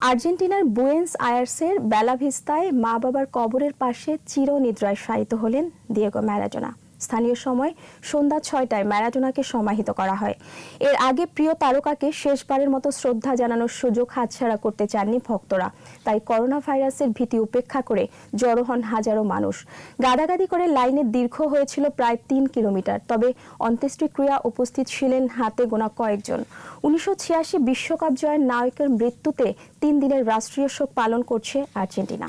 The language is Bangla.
আর্জেন্টিনার বুয়েন্স আয়ার্সের বেলাভিস্তায় মা বাবার কবরের পাশে চিরনিদ্রায় শায়িত হলেন দিয়েগো ম্যারাডোনা। স্থানীয় সময় সন্ধ্যা ছয়টায় ম্যারাডোনাকে সমাহিত করা হয়। এর আগে প্রিয় তারকাকে শেষবারের মতো শ্রদ্ধা জানানোর সুযোগ হাতছাড়া করতে চাননি ভক্তরা। তাই করোনা ভাইরাসের ভীতি উপেক্ষা করে জড়ো হন হাজারো মানুষ। গাদাগাদি করে লাইনে দীর্ঘ হয়েছিল প্রায় তিন কিলোমিটার, তবে অন্ত্যেষ্টিক্রিয়া উপস্থিত ছিলেন হাতে গোনা কয়েকজন। উনিশশো বিশ্বকাপ জয়ের নায়কের মৃত্যুতে তিন দিনের রাষ্ট্রীয় শোক পালন করছে আর্জেন্টিনা।